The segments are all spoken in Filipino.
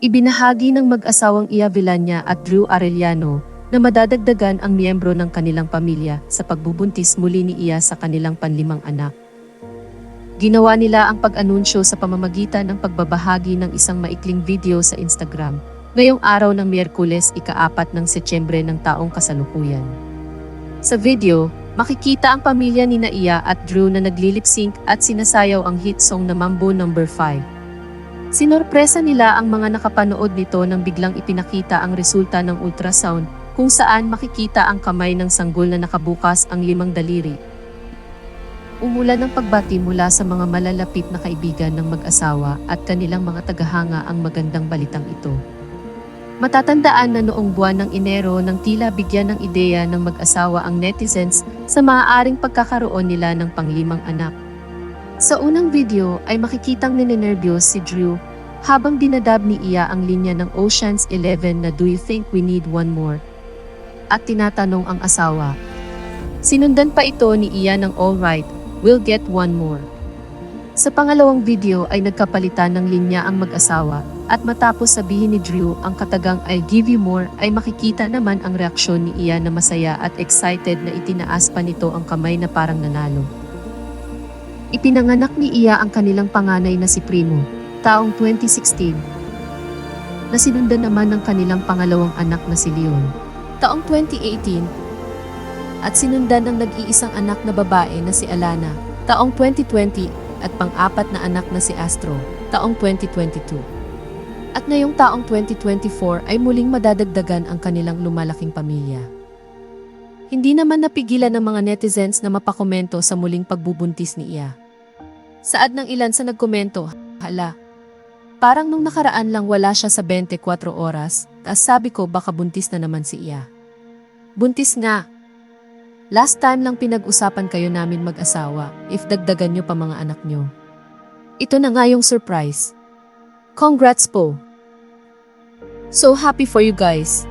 Ibinahagi ng mag-asawang Ia Villania at Drew Arellano na madadagdagan ang miyembro ng kanilang pamilya sa pagbubuntis muli ni Ia sa kanilang panlimang anak. Ginawa nila ang pag-anunsyo sa pamamagitan ng pagbabahagi ng isang maikling video sa Instagram ngayong araw ng Miyerkules ika-apat ng Setyembre ng taong kasalukuyan. Sa video, makikita ang pamilya ni Iya at Drew na naglilip-sync at sinasayaw ang hit song na Mambo No. 5. Sinorpresa nila ang mga nakapanood nito nang biglang ipinakita ang resulta ng ultrasound kung saan makikita ang kamay ng sanggol na nakabukas ang limang daliri. Umulan ng pagbati mula sa mga malalapit na kaibigan ng mag-asawa at kanilang mga tagahanga ang magandang balitang ito. Matatandaan na noong buwan ng Enero nang tila bigyan ng ideya ng mag-asawa ang netizens sa maaaring pagkakaroon nila ng panglimang anak. Sa unang video ay makikitang ninenervyos si Drew habang dinadab ni Iya ang linya ng Ocean's 11 na Do you think we need one more? At tinatanong ang asawa. Sinundan pa ito ni Iya ng alright, we'll get one more. Sa pangalawang video ay nagkapalitan ng linya ang mag-asawa at matapos sabihin ni Drew ang katagang I'll give you more ay makikita naman ang reaksyon ni Iya na masaya at excited na itinaas pa nito ang kamay na parang nanalo. Ipinanganak ni Iya ang kanilang panganay na si Primo, taong 2016. Nasinundan naman ng kanilang pangalawang anak na si Leon, taong 2018. At sinundan ang nag-iisang anak na babae na si Alana, taong 2020 at pang-apat na anak na si Astro, taong 2022. At ngayong taong 2024 ay muling madadagdagan ang kanilang lumalaking pamilya. Hindi naman napigilan ng mga netizens na mapakomento sa muling pagbubuntis ni Iya. Saad ng ilan sa nagkomento, hala, parang nung nakaraan lang wala siya sa 24 oras, tas sabi ko baka buntis na naman si Iya. Buntis nga. Last time lang pinag-usapan kayo namin mag-asawa, if dagdagan nyo pa mga anak nyo. Ito na nga yung surprise. Congrats po. So happy for you guys.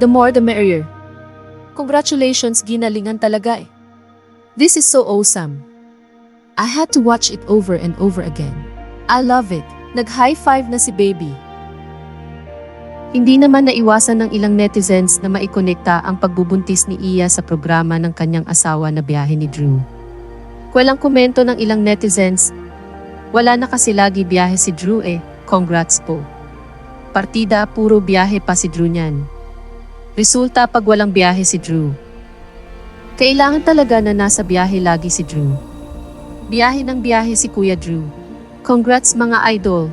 The more the merrier. Congratulations, ginalingan talaga eh. This is so awesome. I had to watch it over and over again. I love it. Nag-high five na si baby. Hindi naman naiwasan ng ilang netizens na maikonekta ang pagbubuntis ni Iya sa programa ng kanyang asawa na biyahe ni Drew. Walang komento ng ilang netizens. Wala na kasi lagi biyahe si Drew eh. Congrats po. Partida puro biyahe pa si Drew niyan. Resulta pag walang biyahe si Drew. Kailangan talaga na nasa biyahe lagi si Drew. Biyahe ng biyahe si Kuya Drew. Congrats mga idol!